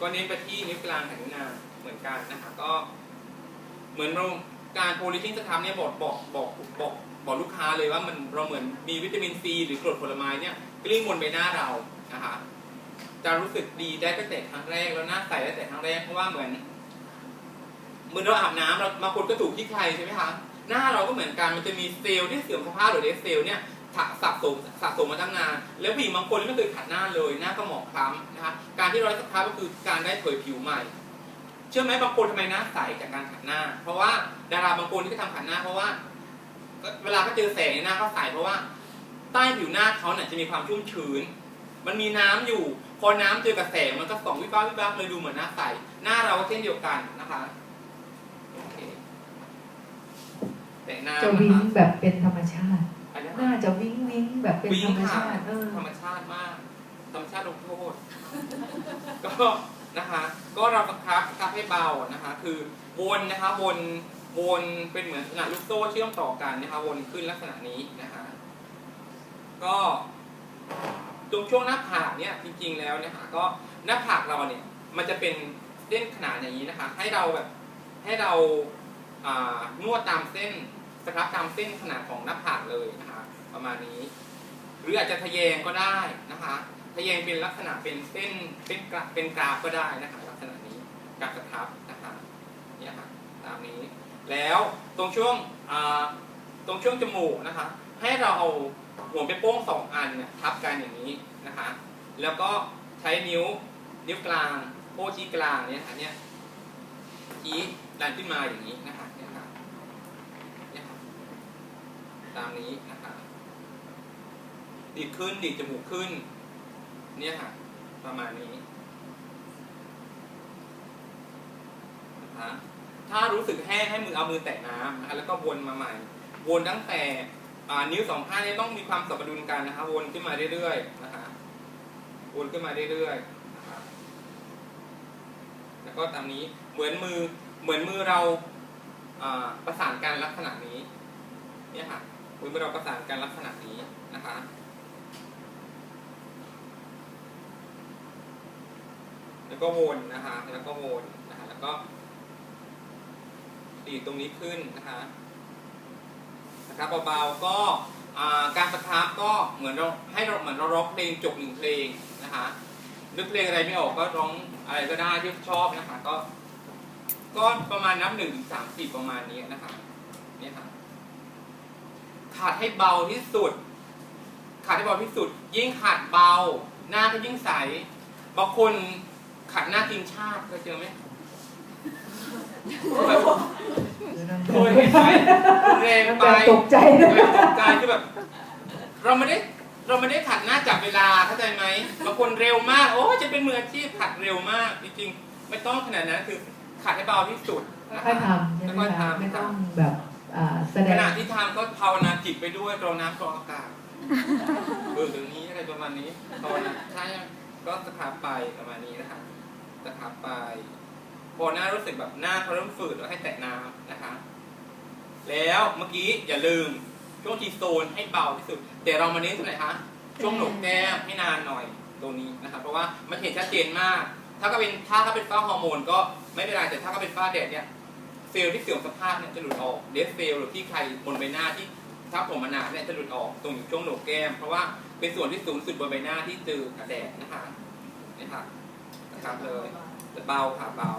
ก็เน้นไปที่นิ้วกลางกับนิ้วนางเหมือนกันนะคะก็ เหมือนเราการโพลิทิ้งสครับเนี่ยบอกบอกบอกบอกบอกลูกค้าเลยว่ามันเราเหมือนมีวิตามินซีหรือกรดผลไม้เนี่ยกลิ้งบนใบหน้าเรานะคะจะรู้สึกดีได้ตั้งแต่ครั้งแรกแล้วหน้าใสตั้งแต่ครั้งแรกเพราะว่าเหมือนเหมือนเราอาบน้ำเราบางคนก็ถูกที่ใครใช่ไหมคะหน้าเราก็เหมือนกันมันจะมีเซลล์ที่เสื่อมสภาพหรือเดซเซลล์เนี่ยสะสมสะสมมาตั้งนาน แล้วผู้หญิงบางคนไม่เคยขัดหน้าเลยหน้าก็หมองคล้ำนะคะการที่เราได้สครับก็คือการได้เผยผิวใหม่ เชื่อไหมบางคนทำไมหน้าใสจากการขัดหน้า เพราะว่าดาราบางคนที่เขาทำขัดหน้าเพราะว่า เวลาเขาเจอแสงในหน้าเขาใสเพราะว่า ใต้ผิวหน้าเขาเนี่ยจะมีความชุ่มชื้น มันมีน้ำอยู่ พอน้ำเจอกับแสงมันก็ส่องวิบวับวิบวับเลยดูเหมือนหน้าใสหน้าเราก็เช่นเดียวกันนะคะเคแต่งหน้าจะวิ้งแบบเป็นธรรมชาติ นนี้หน้าจะวิ้งวิ้งแบบเป็นวิ่ธงรรมค่ะชาติเออธรรมชาติมากธรรมชาติลงโทษก็นะคะก็เราบังคับบังคับให้เบานะคะ คือวนนะคะวนวนเป็นเหมือนลักษณะลูกโซ่เชื่อมต่อกันนะคะวนขึ้นลักษณะนี้นะคะก็ตรงช่วงหน้าผากเนี่ยจริงๆแล้วเนะคะก็หน้าผากเราเนี่ยมันจะเป็นเส้นขนาดอย่างนี้นะคะ ให้เราแบบให้เราอ่านวดตามเส้นสครับตามเส้นขนาดของหน้าผากเลยนะคะ ประมาณนี้ หรืออาจจะทะแยงก็ได้นะคะทะแยงเป็นลักษณะเป็นเส้นเป็นกราเป็นกราฟก็ได้นะคะลักษณะนี้กราฟสครับนะคะเนี่ยค่ะตามนี้ แล้วตรงช่วงตรงช่วงจมูกนะคะ ให้เราเอาหัวไปโป้งสองอันเนี่ยทับกันอย่างนี้นะคะ แล้วก็ใช้นิ้วนิ้วกลางโป้ชี้กลางเนี่ยค่ะเนี่ยชี้ดันขึ้นมาอย่างนี้นะคะเนี่ยค่ะเนี่ยค่ะตามนี้นะคะ ดีดขึ้นดีดจมูกขึ้น เนี่ยค่ะ ประมาณนี้นะคะถ้ารู้สึกแห้งให้มือเอามือแตะน้ำนะคะแล้วก็วนมาใหม่ วนตั้งแต่อ่านิ้วสองข้างนี้ต้องมีความสมดุลกันนะคะวนขึ้นมาเรื่อยๆนะคะวนขึ้นมาเรื่อยๆนะคะแล้วก็ตามนี้เหมือนมือเหมือนมือเราอ่าประสานกันลักษณะนี้เนี่ยค่ะมือนมือเราประสานกันลักษณะนี้นะคะ แล้วก็วนนะคะ แล้วก็วนนะคะแล้วก็ดีดตรงนี้ขึ้นนะคะนะครับเบาๆก็อ่าการสครับก็เหมือนเราให้เราเหมือนเราร้องเพลงจบหนึ่งเพลงนะคะนึกเพลงอะไรไม่ออกก็ร้องอะไรก็ได้ที่ชอบนะคะก็ก็ประมาณนับหนึ่งถึงสามสิบประมาณนี้นะคะนี่ค่ะขาดให้เบาที่สุด ขาดให้เบาที่สุด ยิ่งขาดเบา หน้าก็ยิ่งใสบางคน ขัดหน้าทีมชาติเคยเจอไหมแบบเคยเห็นไหมแรงมันไปแบบตกใจแบบตกใจคือแบบ เราไม่ได้เราไม่ได้ขัดหน้าจับเวลาเข้าใจไหมบางคนเร็วมาก โอ้จะเป็นมืออาชีพขัดเร็วมาก จริงๆ ไม่ต้องขนาดนั้นคือขัดให้เบาที่สุดนะค่อยคะๆทำใช่ไหมค่อยๆคะทำไม่ต้องแบบอ่าแสดขงณะที่ทำก็ภาวนาจิตไปด้วยกรองน้ำกรองอากาศเออเดี๋ยวนี้อะไรประมาณนี้ภาวนาใช่ ก็สครับไปประมาณนี้นะคะสครับไป พอหน้ารู้สึกแบบหน้าเขาเริ่มฝืดแล้วให้แตะน้ำนะคะ แล้วเมื่อกี้อย่าลืมช่วงทีโซนให้เบาที่สุด แต่เรามาเน้นตรงไหนคะช่วงหนกแก้มให้นานหน่อยตรงนี้นะครับ เพราะว่ามันเห็นชัดเจนมาก ถ้าก็เป็นถ้าก็เป็นฝ้าฮอร์โมนก็ไม่เป็นไรแต่ถ้าก็เป็นฝ้าแดดเนี่ยเซลล์ที่เสื่อมสภาพเนี่ยจะหลุดออกเดสเซลล์หรือที่ใครบนใบหน้าที่ ทับผมมานานเนี่ยจะหลุดออกตรงช่วงโหนกแก้ม เพราะว่าเป็นส่วนที่สูงสุดบนใบหน้าที่เจอกับแดดนะคะนี่ค่ะนะครับเลยเบาค่ะเบา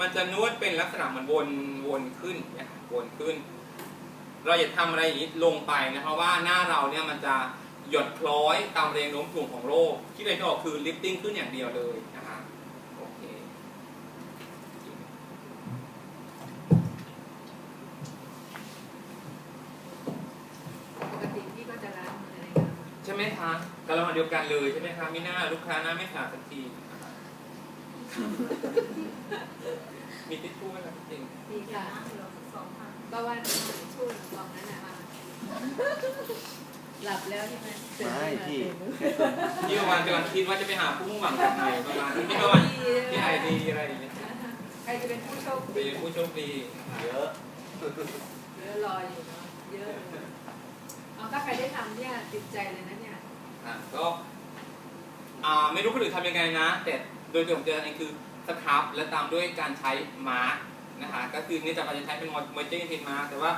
มันจะนวดเป็นลักษณะเหมือนวนวนขึ้นนะครับวนขึ้น เราอย่าทำอะไรอย่างนี้ลงไปนะเพราะว่าหน้าเราเนี่ยมันจะหยดคล้อยตามแรงโน้มถ่วงของโลกที่เลยก็ออกคือลิฟติ้งขึ้นอย่างเดียวเลยนะคะโอเคปกติพี่ก็จะล้างมือในน้ำใช่ไหมคะกระมังเดียวกันเลยใช่ไหมคะไม่น่าลูกค้าหน้าไม่สะอาดสักทีนะคะมีทิชชู่ไหมล่ะจริงพี่ค่ะ ก็ว่าหนูช่วยกล่องนั้นนะคะหลับแล้วใช่ไหมไม่พี่นี่ประมาณกำลังคิดว่าจะไปหาผู้มุ่งหวังจากไหนประมาณนี้นี่ประมาณพี่จะเป็นผู้โชคเป็ดีนผู้โชคดีนะคะเยอะเยอะรออยู่เนาะเยอะเลยเอาถ้าใครได้ทำเนี่ยติดใจเลยนะเนี่ยอะก็อ่าไม่รู้คนอื่นทำยังไงนะ แต่โดยตัวของเจอเองคือสครับและตามด้วยการใช้มาร์ก นะคะก็คือนี่จะเราจะใช้เป็นมอยเจอร์เทนมาแต่ว่า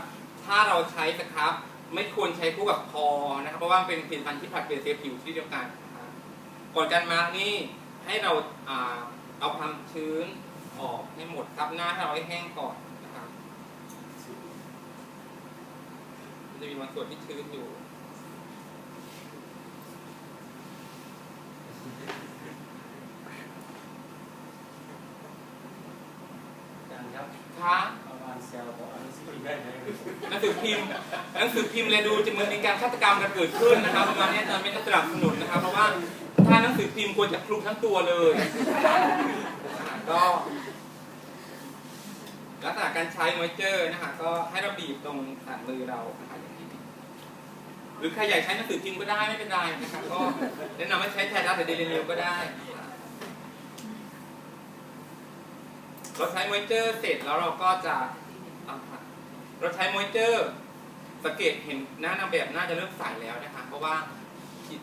ถ้าเราใช้สครับไม่ควรใช้คู่กับคอนะครับเพราะว่าเป็นผลิตภัณฑ์ที่ผลัดเปลี่ยนเซลล์ผิวที่เดียวกันนะคะก่อนการมาร์กนี่ให้เราเอาความชื้นออกให้หมดซับหน้าให้เราให้แห้งก่อนนะครับมันจะมีบางส่วนที่ชื้นอยู่ อาจารย์ ครับค่ะประมาณเซลล์ของอันนี้สิได้ไหมหนังสือพิมพ์หนังสือพิมพ์เลยดูจะเหมือนมีการฆาตกรรมกันเกิดขึ้นนะครับประมาณนี้อาจารย์ไม่สนับสนุนนะครับ เพราะว่าถ้าหนังสือพิมพ์ควรจะคลุมทั้งตัวเลยอ่าก็ลักษณะการใช้มอยเจอร์นะคะก็ให้เราบีบตรงสันมือเรานะคะอย่างนี้หรือใครอยากใช้หนังสือพิมพ์ก็ได้ไม่เป็นไรนะครับก็แนะนำให้ใช้ไทยรัฐหรือเดลินิวก็ได้นะครับ เราใช้มอยเจอร์เสร็จแล้วเราก็จะ เราใช้มอยเจอร์สังเกตเห็นหน้านางแบบน่าจะเริ่มใสแล้วนะคะ เพราะว่า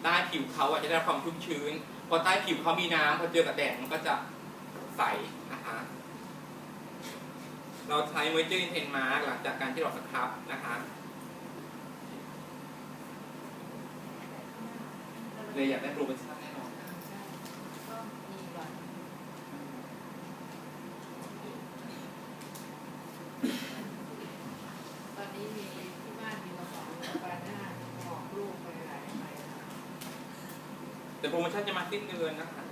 ใต้ผิวเขาอาจจะได้ความชุ่มชื้น พอใต้ผิวเขามีน้ำพอเจอกับแดดมันก็จะใสนะคะเราใช้มอยเจอร์อินเทนมาหลังจากการที่เราสครับนะคะเลยอยากได้โปรโมชั่นแน่นอน ก็มีก่อนตอนนี้มีที่บ้านมีกระเป๋ากระเป๋าหน้าออกลูกไปหลายใบแล้ว แต่โปรโมชั่นจะมาสิ้นเดือนนะคะ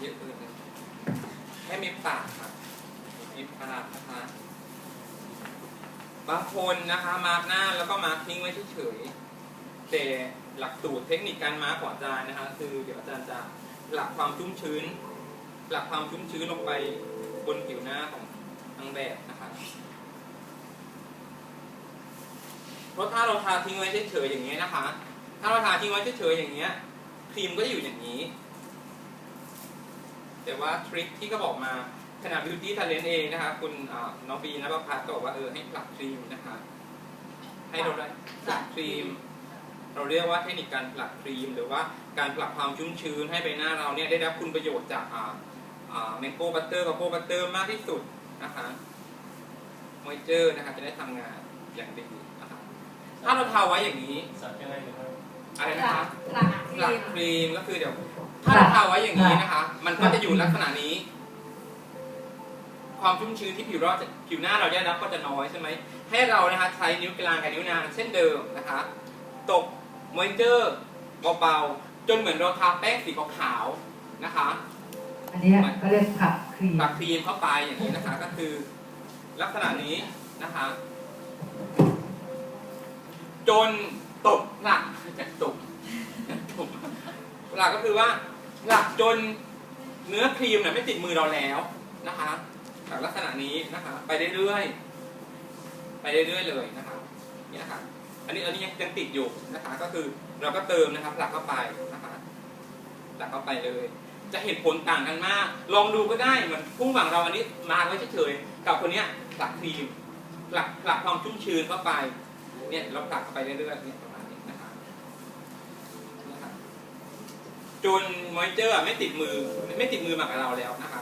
เยอะเลยแค่มีปากครับมีปากนะคะบางคนนะคะมาร์กหน้าแล้วก็มาร์กทิ้งไว้เฉยๆแต่หลักสูตรเทคนิคการมาร์กของอาจารย์นะคะ คือเดี๋ยวอาจารย์จะหลักความชุ่มชื้น หลักความชุ่มชื้นลงไปบนผิวหน้าของนางแบบนะคะ เพราะถ้าเราทาทิ้งไว้เฉยๆอย่างนี้นะคะ ถ้าเราทาทิ้งไว้เฉยๆอย่างเงี้ยครีมก็จะอยู่อย่างนี้ แต่ว่าทริคที่ก็บอกมาขณะ Beauty Talent เองนะคะคุณน้องบีนภพัฒน์ก็บอกว่าเออให้ผลักครีมนะคะ ให้เราได้ผลักครีม เราเรียกว่าเทคนิคการผลักครีม หรือว่าการผลักความชุ่มชื้นให้ใบหน้าเราเนี่ยได้รับคุณประโยชน์จากอ่าอ่าแมงโก้บัตเตอร์กับโก้บัตเตอร์มากที่สุดนะคะมอยเจอร์นะคะจะได้ทำงานอย่างดี ถ้าเราทาไว้อย่างนี้สัตว์ยังไงนะครับอะไรนะคะหลักหลักครีมก็คือเดี๋ยวถ้าเราทาไว้อย่างนี้นะคะ มันก็จะอยู่ลักษณะนี้ ความชุ่มชื้นที่ผิวเราจะผิวหน้าเราได้รับก็จะน้อยใช่ไหมให้เรานะคะใช้นิ้วกลางกับนิ้วนางเช่นเดิมนะคะ ตกมอยเจอร์เบาๆจนเหมือนเราทาแป้งสีขาวๆนะคะ อันเนี้ยก็เรียกผักครีมตักครีมเข้าไปอย่างนี้นะคะ ก็คือลักษณะนี้นะคะ จนตกหลักจากตกหลักก็คือว่าหลักจนเนื้อครีมเนี่ยไม่ติดมือเราแล้วนะคะจากลักษณะนี้นะคะไปเรื่อยๆไปเรื่อยๆเลยนะคะนี่นะคะอันนี้อันนี้ยังติดอยู่นะคะ ก็คือเราก็เติมนะครับหลักเข้าไปนะคะหลักเข้าไปเลย จะเห็นผลต่างกันมาก ลองดูก็ได้เหมือนพุ่งหวังเราอันนี้มาไว้เฉยๆกับคนเนี้ยผลักครีมผลักผลักความชุ่มชื้นเข้าไป เนี่ยเราผลักเข้าไปเรื่อยๆเนี่ยประมาณนี้นะคะนะครับจนมอยเจอร์ไม่ติดมือไม่ติดมือมากับเราแล้วนะครับ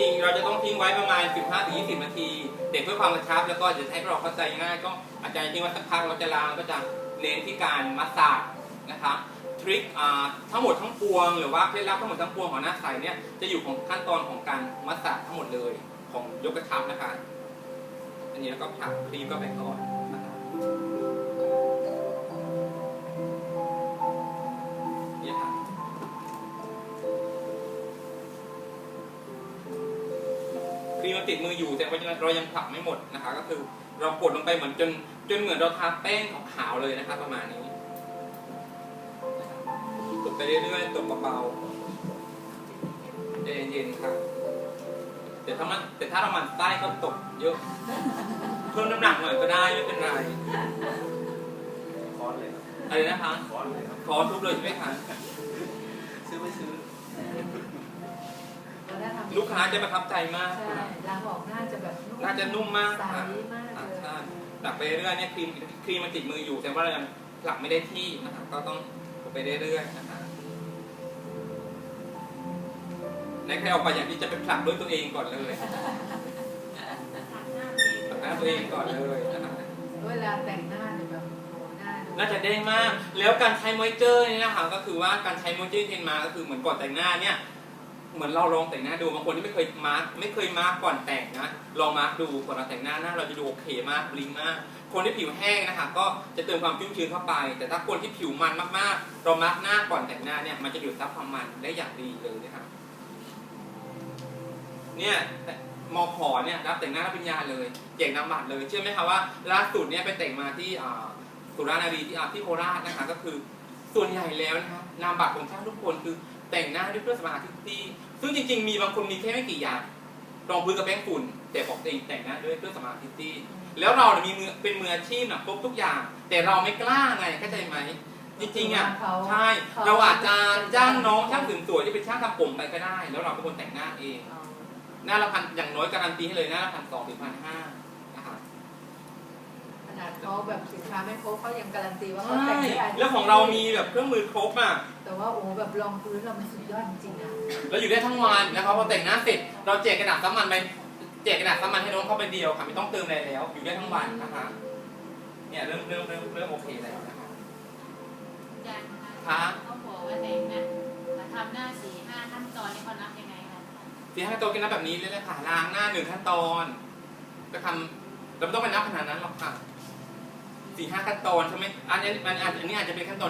ริง ๆ เราจะต้องทิ้งไว้ประมาณ 15-20 นาที เด็กเพื่อความกระชับ แล้วก็จะให้เราเข้าใจง่าย ก็อาจารย์ทิ้งไว้สักพักเราจะล้างก็จะเน้นที่การมัสซาจนะคะทริคทั้งหมดทั้งปวง หรือว่าเคล็ดลับทั้งหมดทั้งปวงของหน้าใสเนี่ยจะอยู่ของขั้นตอนของการมัสซาจทั้งหมดเลยของยกกระชับนะคะ อันนี้แล้วก็ผักครีมก็ไปก่อนนะคะ ยังติดมืออยู่แต่ว่าเรายังผลักไม่หมดนะคะ ก็คือเรากดลงไปเหมือนจนจนเหมือนเราทาแป้งขาวๆเลยนะคะ ประมาณนี้ตบไปเรื่อยๆตบเบาๆเย็นๆครับแต่ถ้ามันแต่ถ้าเรามันใต้ก็ตบเยอะเพิ่มน้ำหนักหน่อยก็ได้ไม่เป็นไรคอร์สเลยครับอะไรนะคะคอร์สเลยครับขอทุบเลยใช่ไหมคะซื้อไม่ซื้อเราได้ทำ ลูกค้าจะประทับใจมาก ใช่ล้างออกน่าจะแบบน่าจะนุ่มมากใสค่ะมากอ่าเลยใช่หลักไปเรื่อยๆเนี่ยครีมครีมมันติดมืออยู่แต่ว่าเรายังผลักไม่ได้ที่นะคะก็ต้องไปเรื่อยๆนะคะในใครออกไปอย่างที่จะไปผลักด้วยตัวเองก่อนเลยผลักหน้าตัวเองก่อนเลยนะคะเวลาแต่งหน้าเนี่ยแบบโหหน้าดูน่าจะเด้งมาก แล้วการใช้มอยเจอร์นี่นะคะก็คือว่าการใช้มอยเจอร์เทนมาก็คือเหมือนก่อนแต่งหน้าเนี่ย เหมือนเราลองแต่งหน้าดูบางคนที่ไม่เคยมาร์กไม่เคยมาร์กก่อนแต่งนะลองมาร์กดูก่อนเราแต่งหน้าหน้าเราจะดูโอเคมากบลิงมาก คนที่ผิวแห้งนะคะก็จะเติมความชุ่มชื้นเข้าไป แต่ถ้าคนที่ผิวมันมากๆ เรามาร์กหน้าก่อนแต่งหน้าเนี่ยมันจะดูดซับความมันได้อย่างดีเลยนะคะเนี่ยมอขอเนี่ยรับแต่งหน้ารับปริญญาเลยแจกนามบัตรเลยเชื่อไหมคะว่าล่าสุดเนี่ยไปแต่งมาที่อ่าสุรานารีที่ที่โคราชนะคะก็คือส่วนใหญ่แล้วนะคะนามบัตรของช่างทุกคนคือ แต่งหน้าด้วยเครื่องสำอางที่ที่ซึ่งจริง ๆ มีบางคนมีแค่ไม่กี่อย่างรองพื้นกับแป้งฝุ่น แต่บอกตัวเองแต่งหน้าด้วยเครื่องสำอางที่ที่แล้วเราเนี่ยมีมือเป็นมืออาชีพนะครบทุกอย่าง แต่เราไม่กล้าไงเข้าใจไหมจริงๆอะเขาใช่เราอาจจะจ้างน้องช่างเสริมสวยที่เป็นช่างทำผมไปก็ได้ แล้วเราเป็นคนแต่งหน้าเองเอาหน้าละพันอย่างน้อยการันตีให้เลยหน้าละพันสองถึงพันห้านะคะ ขนาดเขาแบบสินค้าไม่ครบเขายังการันตีว่าเขาใช่แต่งได้แล้วของเรามีแบบเครื่องมือครบอะแต่ว่าโอ้แบบรองพื้นเรามันสุดยอดจริงๆนะเราอยู่ได้ทั้งวันนะครับพอแต่งหน้าเสร็จเราแจกกระดาษซ้ำมันไปแจกกระดาษซ้ำมันให้น้องเข้าไปเดียวค่ะไม่ต้องเติมอะไรแล้ว อยู่ได้ทั้งวันนะคะเนี่ยเริ่มเริ่มเริ่มเริ่มโอเคแล้วนะคะอาจารย์คะค่ะเขาบอกว่าแต่งหน้ามาทำหน้าสี่ห้าขั้นตอนนี่เขานับยังไงคะสี่ห้าขั้นตอนกินน้ำแบบนี้เลยเลยค่ะล้างหน้าหนึ่งขั้นตอนก็ทำเราไม่ต้องไปนับขนาดนั้นหรอกค่ะ สี่ห้าขั้นตอนใช่ไหมอันนี้อันนี้อันนี้อาจจะเป็นขั้นตอน